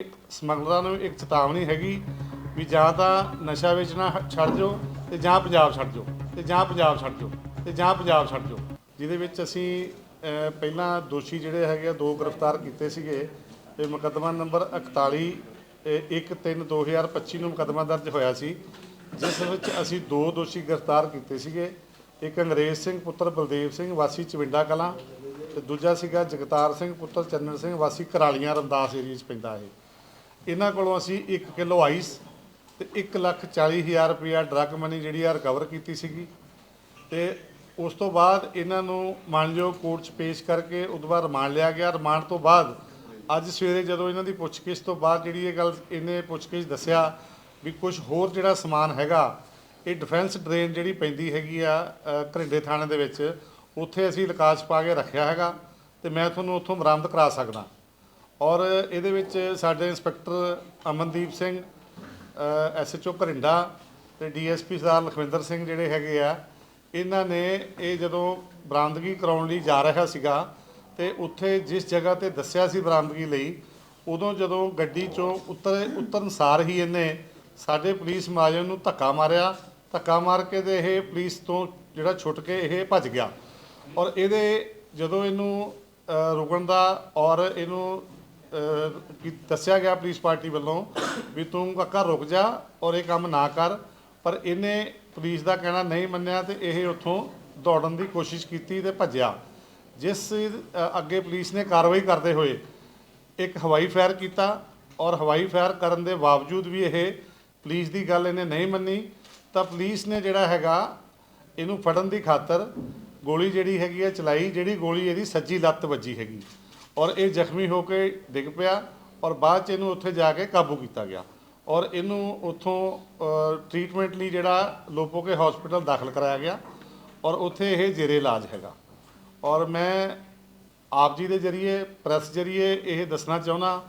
ਇੱਕ ਸਮਗਲਰਾਂ ਨੂੰ ਇੱਕ ਚੇਤਾਵਨੀ ਹੈਗੀ ਵੀ ਜਾਂ ਤਾਂ ਨਸ਼ਾ ਵੇਚਣਾ ਹ- ਛੱਡ ਦਿਓ ਤੇ ਜਾਂ ਪੰਜਾਬ ਛੱਡ ਦਿਓ ਤੇ ਜਾਂ ਪੰਜਾਬ ਛੱਡ ਦਿਓ ਤੇ ਜਾਂ ਪੰਜਾਬ ਛੱਡ ਦਿਓ ਜਿਹਦੇ ਵਿੱਚ ਅਸੀਂ ਅਹ, ਪਹਿਲਾਂ ਦੋਸ਼ੀ ਜਿਹੜੇ ਹੈਗੇ ਆ ਦੋ ਗ੍ਰਿਫਤਾਰ ਕੀਤੇ ਸੀਗੇ ਤੇ ਮੁਕੱਦਮਾ ਨੰਬਰ 41 1 3 2025 ਨੂੰ ਮੁਕੱਦਮਾ ਦਰਜ ਹੋਇਆ ਸੀ ਜਿਸ ਵਿੱਚ ਅਸੀਂ ਦੋ ਦੋਸ਼ੀ ਗ੍ਰਿਫਤਾਰ ਕੀਤੇ ਸੀਗੇ। ਇੱਕ ਅੰਗਰੇਜ਼ ਸਿੰਘ ਪੁੱਤਰ ਬਲਦੇਵ ਸਿੰਘ ਵਾਸੀ ਚਵਿੰਡਾ ਕਲਾਂ ਤੇ ਦੂਜਾ ਸੀਗਾ ਜਗਤਾਰ ਸਿੰਘ ਪੁੱਤਰ ਚੰਨਣ ਸਿੰਘ ਵਾਸੀ ਕਰਾਲੀਆਂ ਰਮਦਾਸ ਏਰੀਆ 'ਚ ਪੈਂਦਾ ਇਹ। ਇਹਨਾਂ ਕੋਲੋਂ ਅਸੀਂ 1 ਕਿਲੋ ਆਈਸ ਤੇ 1 ਲੱਖ 40 ਹਜ਼ਾਰ ਰੁਪਇਆ ਡਰੱਗ ਮਨੀ ਜਿਹੜੀ ਆ ਰਿਕਵਰ ਕੀਤੀ ਸੀਗੀ। ਤੇ ਉਸ ਤੋਂ ਬਾਅਦ ਇਹਨਾਂ ਨੂੰ ਮਾਨਯੋਗ ਕੋਰਟ 'ਚ ਪੇਸ਼ ਕਰਕੇ ਉਦੋਂ ਬਾਅਦ ਰਿਮਾਂਡ ਲਿਆ ਗਿਆ। ਰਿਮਾਂਡ ਤੋਂ ਬਾਅਦ ਅੱਜ ਸਵੇਰੇ ਜਦੋਂ ਇਹਨਾਂ ਦੀ ਪੁੱਛਗਿੱਛ ਤੋਂ ਬਾਅਦ ਜਿਹੜੀ ਇਹ ਗੱਲ ਇਹਨੇ ਪੁੱਛਗਿੱਛ ਦੱਸਿਆ ਵੀ ਕੁਝ ਹੋਰ ਜਿਹੜਾ ਸਮਾਨ ਹੈਗਾ, ਇਹ ਡਿਫੈਂਸ ਡਰੇਨ ਜਿਹੜੀ ਪੈਂਦੀ ਹੈਗੀ ਆ ਘਰਿੰਡੇ ਥਾਣੇ ਦੇ ਵਿੱਚ, ਉੱਥੇ ਅਸੀਂ ਲਕਾਸ਼ ਪਾ ਕੇ ਰੱਖਿਆ ਹੈਗਾ ਤੇ ਮੈਂ ਤੁਹਾਨੂੰ ਉੱਥੋਂ ਬਰਾਮਦ ਕਰਾ ਸਕਦਾ। ਔਰ ਇਹਦੇ ਵਿੱਚ ਸਾਡੇ ਇੰਸਪੈਕਟਰ ਅਮਨਦੀਪ ਸਿੰਘ ਐਸਐਚਓ ਘਰਿੰਡਾ ਤੇ ਡੀਐਸਪੀ ਸਰਦਾਰ ਲਖਵਿੰਦਰ ਸਿੰਘ ਜਿਹੜੇ ਹੈਗੇ ਆ, ਇਹਨਾਂ ਨੇ ਇਹ ਜਦੋਂ ਬਰਾਮਦਗੀ ਕਰਾਉਣ ਲਈ ਜਾ ਰਿਹਾ ਸੀਗਾ ਤੇ ਉੱਥੇ ਜਿਸ ਜਗ੍ਹਾ ਤੇ ਦੱਸਿਆ ਸੀ ਬਰਾਮਦਗੀ ਲਈ, ਉਦੋਂ ਜਦੋਂ ਗੱਡੀ ਚੋਂ ਉਤਰ ਉਤਰਨ ਸਾਰ ਹੀ ਇਹਨੇ ਸਾਡੇ ਪੁਲਿਸ ਮੁਲਾਜ਼ਮ ਨੂੰ ਧੱਕਾ ਮਾਰਿਆ, ਧੱਕਾ ਮਾਰ ਕੇ ਤੇ ਇਹ ਪੁਲਿਸ ਤੋਂ ਜਿਹੜਾ ਛੁੱਟ ਕੇ ਇਹ ਭੱਜ ਗਿਆ। ਔਰ ਇਹਦੇ ਜਦੋਂ ਇਹਨੂੰ ਰੁਕਣ ਦਾ ਔਰ ਇਹਨੂੰ ਕੀ ਦੱਸਿਆ ਗਿਆ ਪੁਲਿਸ ਪਾਰਟੀ ਵੱਲੋਂ ਵੀ ਤੂੰ ਕਾਕਾ ਰੁਕ ਜਾ ਔਰ ਇਹ ਕੰਮ ਨਾ ਕਰ। ਪਰ ਇਹਨੇ ਪੁਲਿਸ ਦਾ ਕਹਿਣਾ ਨਹੀਂ ਮੰਨਿਆ ਤੇ ਇਹ ਉੱਥੋਂ ਦੌੜਨ ਦੀ ਕੋਸ਼ਿਸ਼ ਕੀਤੀ ਤੇ ਭੱਜਿਆ। ਜਿਸ ਅੱਗੇ ਪੁਲਿਸ ਨੇ ਕਾਰਵਾਈ ਕਰਦੇ ਹੋਏ ਇੱਕ ਹਵਾਈ ਫਾਇਰ ਕੀਤਾ ਔਰ ਹਵਾਈ ਫਾਇਰ ਕਰਨ ਦੇ ਬਾਵਜੂਦ ਵੀ ਇਹ ਪੁਲਿਸ ਦੀ ਗੱਲ ਇਹਨੇ ਨਹੀਂ ਮੰਨੀ, ਤਾਂ ਪੁਲਿਸ ਨੇ ਜਿਹੜਾ ਹੈਗਾ ਇਹਨੂੰ ਫੜਨ ਦੀ ਖਾਤਰ ਗੋਲੀ ਜਿਹੜੀ ਹੈਗੀ ਹੈ ਚਲਾਈ, ਜਿਹੜੀ ਗੋਲੀ ਇਹਦੀ ਸੱਜੀ ਲੱਤ ਵੱਜੀ ਹੈਗੀ। ਔਰ ਇਹ ਜ਼ਖਮੀ ਹੋ ਕੇ ਡਿੱਗ ਪਿਆ ਔਰ ਬਾਅਦ ਚ ਇਹਨੂੰ ਉੱਥੇ ਜਾ ਕੇ ਕਾਬੂ ਕੀਤਾ ਗਿਆ। ਔਰ ਇਹਨੂੰ ਉੱਥੋਂ ਟ੍ਰੀਟਮੈਂਟ ਲਈ ਜਿਹੜਾ ਲੋਪੋ ਕੇ ਹਸਪੀਟਲ ਦਾਖਲ ਕਰਾਇਆ ਗਿਆ ਔਰ ਉੱਥੇ ਇਹ ਜੇਰੇ ਇਲਾਜ ਹੈਗਾ। ਔਰ ਮੈਂ ਆਪ ਜੀ ਦੇ ਜਰੀਏ ਪ੍ਰੈਸ ਜਰੀਏ ਇਹ ਦੱਸਣਾ ਚਾਹੁੰਦਾ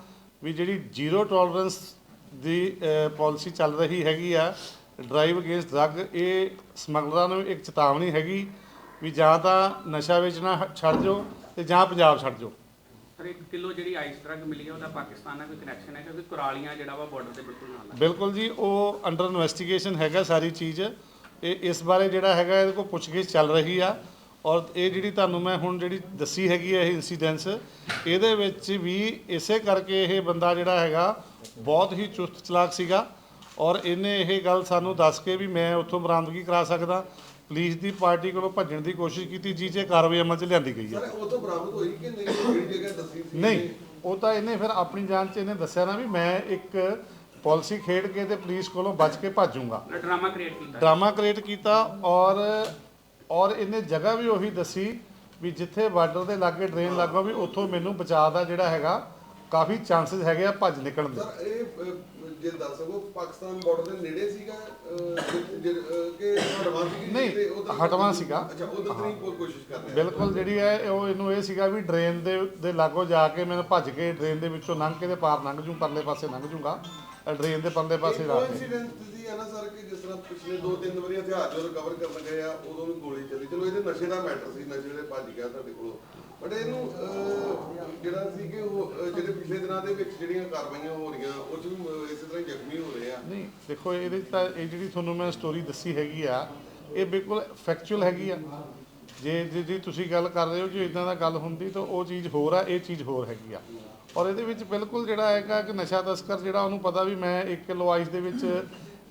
ਵੀ ਜਿਹੜੀ ਜ਼ੀਰੋ ਟੋਲਰੈਂਸ ਦੀ ਪਾਲਿਸੀ ਚੱਲ ਰਹੀ ਹੈਗੀ ਆ ਡਰਾਈਵ ਅਗੇਂਸਟ ਡਰੱਗ ਇਹ ਸਮਗਲਰਾਂ ਨੂੰ ਇੱਕ ਚੇਤਾਵਨੀ ਹੈਗੀ ਵੀ ਜਾਂ ਤਾਂ ਨਸ਼ਾ ਵੇਚਣਾ ਛੱਡ ਜਾਓ ਤੇ ਜਾਂ ਪੰਜਾਬ ਛੱਡ ਜਾਓ। ਸਰ 1 ਕਿਲੋ ਜਿਹੜੀ ਆਈਸ ਡਰੱਗ ਮਿਲੀ ਹੈ, ਉਹਦਾ ਪਾਕਿਸਤਾਨ ਨਾਲ ਕੋਈ ਕਨੈਕਸ਼ਨ ਹੈ? ਕਿਉਂਕਿ ਕੁਰਾਲੀਆਂ ਜਿਹੜਾ ਵਾ ਬਾਰਡਰ ਦੇ ਬਿਲਕੁਲ ਨਾਲ ਹੈ ਬਿਲਕੁਲ ਜੀ, ਉਹ ਅੰਡਰ ਇਨਵੈਸਟੀਗੇਸ਼ਨ ਹੈਗਾ ਸਾਰੀ ਚੀਜ਼। ਇਹ ਇਸ ਬਾਰੇ ਜਿਹੜਾ ਹੈਗਾ, ਇਹਦੇ ਕੋਲ ਪੁੱਛਗਿੱਛ ਚੱਲ ਰਹੀ ਆ। ਔਰ ਇਹ ਜਿਹੜੀ ਤੁਹਾਨੂੰ ਮੈਂ ਹੁਣ ਜਿਹੜੀ ਦੱਸੀ ਹੈਗੀ ਹੈ ਇਹ ਇਨਸੀਡੈਂਸ ਇਹਦੇ ਵਿੱਚ ਵੀ ਇਸੇ ਕਰਕੇ ਇਹ ਬੰਦਾ ਜਿਹੜਾ ਹੈਗਾ, ਬਹੁਤ ਹੀ ਚੁਸਤ ਚਲਾਕ ਸੀਗਾ। ਔਰ ਇਹਨੇ ਇਹ ਗੱਲ ਸਾਨੂੰ ਦੱਸ ਕੇ ਵੀ ਮੈਂ ਉੱਥੋਂ ਬਰਾਮਦਗੀ ਕਰਾ ਸਕਦਾ। ਪੁਲਿਸ ਦੀ ਪਾਰਟੀ ਕੋਲੋਂ ਭੱਜਣ ਦੀ ਕੋਸ਼ਿਸ਼ ਕੀਤੀ ਜਿਸ 'ਚ ਕਾਰਵਾਈ ਅਮਲ 'ਚ ਲਿਆਂਦੀ ਗਈ ਹੈ। ਸਰ ਉਹ ਤੋਂ ਬਰਾਮਦ ਹੋਈ ਕਿ ਨਹੀਂ? ਕਿਹੜੀ ਜਗ੍ਹਾ ਦੱਸੀ ਸੀ? ਨਹੀਂ ਉਹ ਤਾਂ ਇਹਨੇ ਫਿਰ ਆਪਣੀ ਜਾਨ 'ਚ ਇਹਨੇ ਦੱਸਿਆ ਨਾ ਵੀ ਮੈਂ ਇੱਕ ਪਾਲਿਸੀ ਖੇਡ ਕੇ ਤੇ ਪੁਲਿਸ ਕੋਲੋਂ ਬਚ ਕੇ ਭਾਜੂਗਾ। ਡਰਾਮਾ ਕ੍ਰੀਏਟ ਕੀਤਾ। ਡਰਾਮਾ ਕ੍ਰੀਏਟ ਕੀਤਾ ਔਰ ਔਰ ਇਹਨੇ ਜਗ੍ਹਾ ਵੀ ਉਹੀ ਦੱਸੀ ਵੀ ਜਿੱਥੇ ਬਾਰਡਰ ਦੇ ਲਾਗੇ ਡਰੇਨ ਲੱਗੋ ਵੀ ਉੱਥੋਂ ਮੈਨੂੰ ਬਚਾਅ ਦਾ ਜਿਹੜਾ ਹੈਗਾ ਕਾਫੀ ਚਾਂਸਸ ਹੈਗੇ ਆ ਭੱਜ ਨਿਕਲਣ ਦੇ। ਸਰ ਇਹ ਅਹ, ਜੇ ਦੱਸ ਸਕੋ ਪਾਕਿਸਤਾਨ ਬਾਰਡਰ ਦੇ ਨੇੜੇ ਸੀਗਾ ਅਹ, ਜੇ- ਅਹ, ਕਿ ਹਟਵਾ ਸੀ ਨਹੀਂ, ਹਟਵਾਂ ਸੀਗਾ। ਅੱਛਾ ਉਧਰ ਤੋਂ ਹੀ ਕੋਈ ਕੋਸ਼ਿਸ਼ ਕਰ ਰਿਹਾ ਬਿਲਕੁਲ ਜਿਹੜੀ ਹੈ ਉਹ ਇਹਨੂੰ ਇਹ ਸੀਗਾ ਵੀ ਡਰੇਨ ਦੇ ਦੇ ਲਾਗੋ ਜਾ ਕੇ ਮੈਨੂੰ ਭੱਜ ਕੇ ਡਰੇਨ ਦੇ ਵਿੱਚੋਂ ਲੰਘ ਕੇ ਤੇ ਪਾਰ ਲੰਘ ਜੂ ਪਰਲੇ ਪਾਸੇ ਲੰਘ ਜੂਗਾ। ਡਰੇਨ ਦੇ ਪਰਲੇ ਪਾਸੇ ਲਾ ਕੇ। ਕੋਇਨਸੀਡੈਂਸ ਦੀ ਹੈ ਨਾ ਸਰ ਕਿ ਜਿਸ ਤਰ੍ਹਾਂ ਪਿਛਲੇ 2-3 ਵਾਰੀ ਹਥਿਆਰ ਜੋ ਰਿਕਵਰ ਕਰਨ ਗਏ ਆ ਉਦੋਂ ਵੀ ਗੋਲੀ ਚੱਲੀ। ਚਲੋ ਇਹਦੇ ਨਸ਼ੇ ਦਾ ਮੈਟਰ ਸੀ ਨਸ਼ੇ ਦੇ ਭੱਜ ਗਿਆ ਤੁਹਾਡੇ ਕੋਲੋਂ। ਬਟ ਇਹਨੂੰ ਅਹ, ਜਿਹੜਾ ਸੀ ਕਿ ਉਹ ਅਹ, ਜਿਹੜੇ ਪਿਛਲੇ ਦਿਨਾਂ ਦੇ ਵਿੱਚ ਜਿਹੜੀਆਂ ਕਾਰਵਾਈਆਂ ਹੋ ਰਹੀਆਂ ਉਹ ਚ ਵੀ ਅਹ, ਇਸੇ ਤਰ੍ਹਾਂ ਹੀ ਜ਼ਖਮੀ ਹੋ ਰਹੇ ਆ। ਨਹੀਂ ਦੇਖੋ ਇਹਦੇ 'ਚ ਤਾਂ ਇਹ ਜਿਹੜੀ ਤੁਹਾਨੂੰ ਮੈਂ ਸਟੋਰੀ ਦੱਸੀ ਹੈਗੀ ਆ ਇਹ ਬਿਲਕੁਲ ਫੈਕਚੁਅਲ ਹੈਗੀ ਆ। ਜੇ ਜੇ ਜੀ ਤੁਸੀਂ ਗੱਲ ਕਰ ਰਹੇ ਹੋ ਜੇ ਇਦਾਂ ਦਾ ਗੱਲ ਹੁੰਦੀ ਤਾਂ ਉਹ ਚੀਜ਼ ਹੋਰ ਆ ਇਹ ਚੀਜ਼ ਹੋਰ ਹੈਗੀ ਆ। ਔਰ ਇਹਦੇ ਵਿੱਚ ਬਿਲਕੁਲ ਜਿਹੜਾ ਹੈਗਾ ਕਿ ਨਸ਼ਾ ਤਸਕਰ ਜਿਹੜਾ ਉਹਨੂੰ ਪਤਾ ਵੀ ਮੈਂ 1 ਕਿਲੋ ਆਈਸ ਦੇ ਵਿੱਚ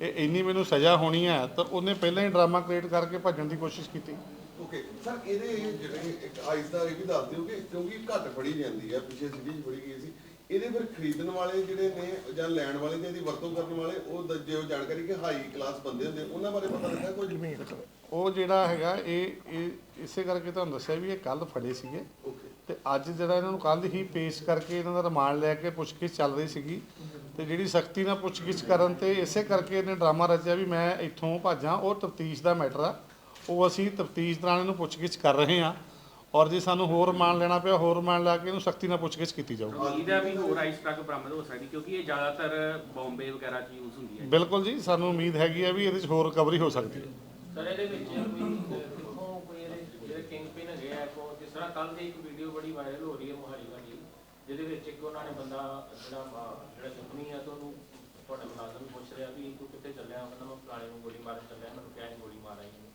ਇਹ ਇੰਨੀ ਮੈਨੂੰ ਸਜ਼ਾ ਹੋਣੀ ਹੈ ਤਾਂ ਉਹਨੇ ਪਹਿਲਾਂ ਹੀ ਡਰਾਮਾ ਕ੍ਰੀਏਟ ਕਰਕੇ ਭੱਜਣ ਦੀ ਕੋਸ਼ਿਸ਼ ਕੀਤੀ। ਓਕੇ ਸਰ ਇਹਦੇ ਜਿਹੜੇ ਇੱਕ ਆਈਸ ਦਾ ਇਹ ਵੀ ਦੱਸ ਦਿਓ ਕਿ ਕਿਉਂਕਿ ਘੱਟ ਫੜੀ ਜਾਂਦੀ ਹੈ ਪਿਛੇ 'ਚ ਫੜੀ ਗਈ ਸੀ। ਇਹਦੇ ਫਿਰ ਖਰੀਦਣ ਵਾਲੇ ਜਿਹੜੇ ਨੇ ਜਾਂ ਲੈਣ ਵਾਲੇ ਤੇ ਇਹਦੀ ਵਰਤੋਂ ਕਰਨ ਵਾਲੇ ਉਹ ਦ- ਜੇ ਉਹ ਜਾਣਕਾਰੀ ਕਿ ਹਾਈ ਕਲਾਸ ਬੰਦੇ ਹੁੰਦੇ ਉਹਨਾਂ ਬਾਰੇ ਪਤਾ ਲੱਗਾ ਕੋਈ? ਉਹ ਜਿਹੜਾ ਹੈਗਾ ਇਹ ਇਹ ਇਸੇ ਕਰਕੇ ਤੁਹਾਨੂੰ ਦੱਸਿਆ ਵੀ ਇਹ ਕੱਲ ਫੜੇ ਸੀਗੇ। ਓਕੇ ਤੇ ਅੱਜ ਜਿਹੜਾ ਇਹਨਾਂ ਨੂੰ ਕੱਲ ਹੀ ਪੇਸ਼ ਕਰਕੇ ਇਹਨਾਂ ਦਾ ਰਿਮਾਂਡ ਲੈ ਕੇ ਪੁੱਛਗਿੱਛ ਚੱਲ ਰਹੀ ਸੀਗੀ। ਤੇ ਜਿਹੜੀ ਸਖਤੀ ਨਾਲ ਪੁੱਛਗਿੱਛ ਕਰਨ ਤੇ ਇਸੇ ਕਰਕੇ ਇਹਨੇ ਡਰਾਮਾ ਰਚਿਆ ਵੀ ਮੈਂ ਇੱਥੋਂ ਭਾਜਾਂ ਉਹ ਤਫਤੀਸ਼ ਦਾ ਮੈਟਰ ਆ। ਉਹ ਅਸੀਂ ਤਫਤੀਸ਼ ਦੌਰਾਨ ਇਹਨੂੰ ਪੁੱਛਗਿੱਛ ਕਰ ਰਹੇ ਹਾਂ ਔਰ ਜੇ ਸਾਨੂੰ ਹੋਰ ਰਿਮਾਂਡ ਲੈਣਾ ਪਿਆ ਹੋਰ ਰਿਮਾਂਡ ਲਾ ਕੇ ਇਹਨੂੰ ਸਖਤੀ ਨਾਲ ਪੁੱਛਗਿੱਛ ਕੀਤੀ ਜਾਊਗੀ ਉਮੀਦ ਹੈ ਵੀ ਹੋਰ ਆਈਸ ਡਰੱਗ ਬਰਾਮਦ ਹੋ ਸਕਦੀ ਕਿਉਂਕਿ ਇਹ ਜ਼ਿਆਦਾਤਰ ਬੰਬੇ ਵਗੈਰਾ 'ਚ ਯੂਜ਼ ਹੁੰਦੀ ਹੈ। ਬਿਲਕੁਲ ਜੀ ਸਾਨੂੰ ਉਮੀਦ ਹੈਗੀ ਆ ਵੀ ਇਹਦੇ 'ਚ ਹੋਰ ਰਿਕਵਰੀ ਹੋ ਸਕਦੀ ਹੈ। ਸਰ ਇਹਦੇ ਵਿੱਚ ਕੋਈ ਕਿੱਥੋਂ ਕੋਈ ਇਹਦੇ ਜਿਹੜੇ ਕਿੰਗ ਪਿਨ ਹੈਗੇ ਆ ਕੋ ਜਿਸ ਤਰ੍ਹਾਂ ਕੱਲ ਦੀ ਇੱਕ ਵੀਡੀਓ ਬੜੀ ਵਾਇਰਲ ਹੋ ਰਹੀ ਹੈ ਮੋਹਾਲੀ ਵਾਲੀ ਜਿਹਦੇ ਵਿੱਚ ਇੱਕ ਉਹਨਾਂ ਨੇ ਬੰਦਾ ਜਿਹੜਾ ਅਹ, ਜਿਹੜਾ ਜ਼ਖਮੀ ਆ ਤੇ ਉਹਨੂੰ ਤੁਹਾਡਾ ਮੁਲਾਜ਼ਮ ਪੁੱਛ ਰਿਹਾ ਵੀ ਤੂੰ ਕਿੱਥੇ ਚੱਲਿਆ? ਕਹਿੰਦਾ ਮੈਂ ਫਲਾਣੇ ਨੂੰ ਗੋਲੀ ਮਾਰਨ ਚੱਲਿਆ ਮੈਨੂੰ ਕਿਹਾ ਗੋਲੀ ਮਾਰ ਆਈ। ਮੈਨੂੰ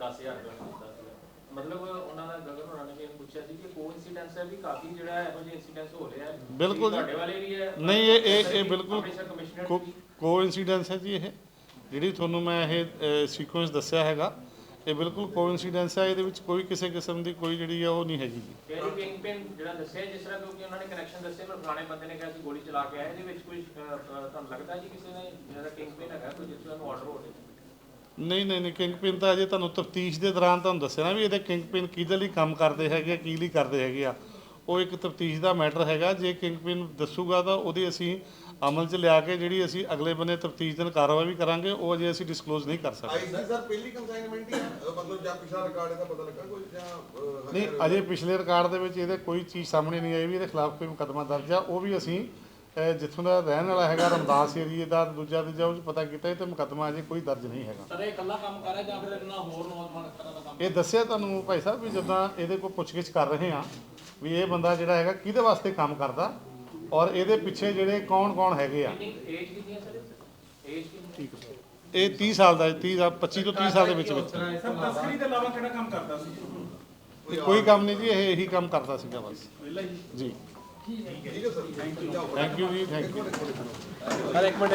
10000 ਰੁਪਏ ਉਹਨੇ ਦਿੱਤਾ ਸੀਗਾ। ਮਤਲਬ ਉਹਨਾਂ ਦਾ ਗਗਨ ਹੋਣਾ ਨੇ ਇਹਨੂੰ ਪੁੱਛਿਆ ਸੀ ਕਿ ਕੋਇਨਸੀਡੈਂਸ ਹੈ ਵੀ ਕਾਫੀ ਜਿਹੜਾ ਇਹੋ ਜਿਹੇ ਇਨਸੀਡੈਂਟਸ ਹੋ ਰਹੇ ਆ ਬਿਲਕੁਲ। ਤੁਹਾਡੇ ਵਾਲੇ ਵੀ ਹੈ ਨਹੀਂ ਇਹ ਇਹ ਇਹ ਬਿਲਕੁਲ ਕੋ ਕੋਇਨਸੀਡੈਂਸ ਹੈ ਜੀ ਇਹ। ਜਿਹੜੀ ਤੁਹਾਨੂੰ ਮੈਂ ਇਹ ਸੀਕੁਐਂਸ ਦੱਸਿਆ ਹੈਗਾ ਇਹ ਬਿਲਕੁਲ ਕੋਇਨਸੀਡੈਂਸ ਹੈ। ਇਹਦੇ ਵਿੱਚ ਕੋਈ ਕਿਸੇ ਕਿਸਮ ਦੀ ਕੋਈ ਜਿਹੜੀ ਆ ਉਹ ਨਹੀਂ ਹੈਗੀ ਜੀ। ਕਹਿੰਦੇ ਕਿੰਗ ਪਿਨ ਜਿਹੜਾ ਦੱਸਿਆ ਜਿਸ ਤਰ੍ਹਾਂ ਕਿਉਂਕਿ ਉਹਨਾਂ ਨੇ ਕਨੈਕਸ਼ਨ ਦੱਸੇ ਪਰ ਪੁਰਾਣੇ ਬੰਦੇ ਨੇ ਕਿਹਾ ਸੀ ਗੋਲੀ ਚਲਾ ਕੇ ਆਇਆ ਇਹਦੇ ਵਿੱਚ ਕੋਈ ਤੁਹਾਨੂੰ ਲੱਗਦਾ ਜੀ ਕਿਸੇ ਨੇ ਜਿਹੜਾ ਕਿੰਗ ਪਿਨ ਹੈਗਾ ਕੋਈ ਜਿਸ ਨੂੰ ਆਰਡਰ ਹੋ ਰਿਹਾ ਨਹੀਂ ਨਹੀਂ ਨਹੀਂ ਕਿੰਗ ਪਿਨ ਤਾਂ ਅਜੇ ਤੁਹਾਨੂੰ ਤਫਤੀਸ਼ ਦੇ ਦੌਰਾਨ ਤੁਹਾਨੂੰ ਦੱਸਿਆ ਨਾ ਵੀ ਇਹਦੇ ਕਿੰਗ ਪਿਨ ਕਿਹਦੇ ਲਈ ਕੰਮ ਕਰਦੇ ਹੈਗੇ ਆ, ਕੀ ਲਈ ਕਰਦੇ ਹੈਗੇ ਆ। ਉਹ ਇੱਕ ਤਫਤੀਸ਼ ਦਾ ਮੈਟਰ ਹੈਗਾ ਜੇ ਕਿੰਗ ਪਿਨ ਦੱਸੂਗਾ ਤਾਂ ਉਹਦੀ ਅਸੀਂ ਅਮਲ 'ਚ ਲਿਆ ਕੇ ਜਿਹੜੀ ਅਸੀਂ ਅਗਲੇ ਬੰਨੇ ਤਫਤੀਸ਼ ਦੇ ਨਾਲ ਕਾਰਵਾਈ ਵੀ ਕਰਾਂਗੇ ਉਹ ਅਜੇ ਅਸੀਂ ਡਿਸਕਲੋਜ਼ ਨਹੀਂ ਕਰ ਸਕਦੇ। ਆਈਸੀ ਸਰ ਪਹਿਲੀ ਕੰਸਾਈਨਮੈਂਟ ਹੀ ਆ। ਮਤਲਬ ਜਾਂ ਪਿਛਲਾ ਰਿਕਾਰਡ ਇਹਦਾ ਪਤਾ ਲੱਗਾ ਕੋਈ ਜਾਂ ਨਹੀਂ ਅਜੇ ਪਿਛਲੇ ਰਿਕਾਰਡ ਦੇ ਵਿੱਚ ਇਹਦੇ ਕੋਈ ਚੀਜ਼ ਸਾਹਮਣੇ ਨਹੀਂ ਆਈ ਵੀ ਇਹਦੇ ਖਿਲਾਫ ਕੋਈ ਮੁਕੱਦਮਾ ਦਰਜ ਆ ਉਹ ਵੀ ਅਸੀਂ ਜਿੱਥੋਂ ਦਾ ਰਹਿਣ ਵਾਲਾ ਹੈਗਾ ਰਮਦਾਸ ਏਰੀਏ ਦਾ ਦੂਜਾ ਦੂਜਾ ਉਹ 'ਚ ਪਤਾ ਕੀਤਾ ਇਹ ਤੇ ਮੁਕੱਦਮਾ ਅਜੇ ਕੋਈ ਦਰਜ ਨਹੀਂ ਹੈਗਾ। ਸਰ ਇਹ ਇਕੱਲਾ ਕੰਮ ਕਰ ਰਿਹਾ ਜਾਂ ਫਿਰ ਇਹਨਾਂ ਹੋਰ ਨੌਜਵਾਨ ਇਸ ਤਰ੍ਹਾਂ ਦਾ ਕੰਮ? ਇਹ ਦੱਸਿਆ ਤੁਹਾਨੂੰ ਭਾਈ ਸਾਹਿਬ ਵੀ ਜਦੋਂ ਇਹਦੇ ਕੋਲ ਪੁੱਛਗਿੱਛ ਕਰ ਰਹੇ ਆ ਵੀ ਇਹ ਬੰਦਾ ਜਿਹੜਾ ਹੈਗਾ ਕਿਹਦੇ ਵਾਸਤੇ ਕੰਮ ਕਰਦਾ ਔਰ ਇਹਦੇ ਪਿੱਛੇ ਜਿਹੜੇ ਕੌਣ ਕੌਣ ਹੈਗੇ ਆ। ਕਿੰਨੀ ਏਜ ਕਿੰਨੀ ਹੈ ਸਰ ਏਜ ਕਿੰਨੀ? ਹੈ ਇਹ 30 ਸਾਲ ਦਾ ਹੈ, 30 ਦਾ 25 ਤੋਂ 30 ਸਾਲ ਦੇ ਵਿੱਚ ਵਿੱਚ। ਸਰ ਤਸਕਰੀ ਦੇ ਇਲਾਵਾ ਕਿਹੜਾ ਕੰਮ ਕਰਦਾ ਸੀ? ਇਹ ਕੋਈ ਕੰਮ ਨਹੀਂ ਜੀ ਇਹ ਇਹੀ ਕੰਮ ਕਰਦਾ ਸੀਗਾ ਬਸ। ਜੀ। ਥੈਂਕ ਯੂ ਜੀ। ਥੈਂਕ ਯੂ ਸਰ ਇੱਕ ਮਿੰਟ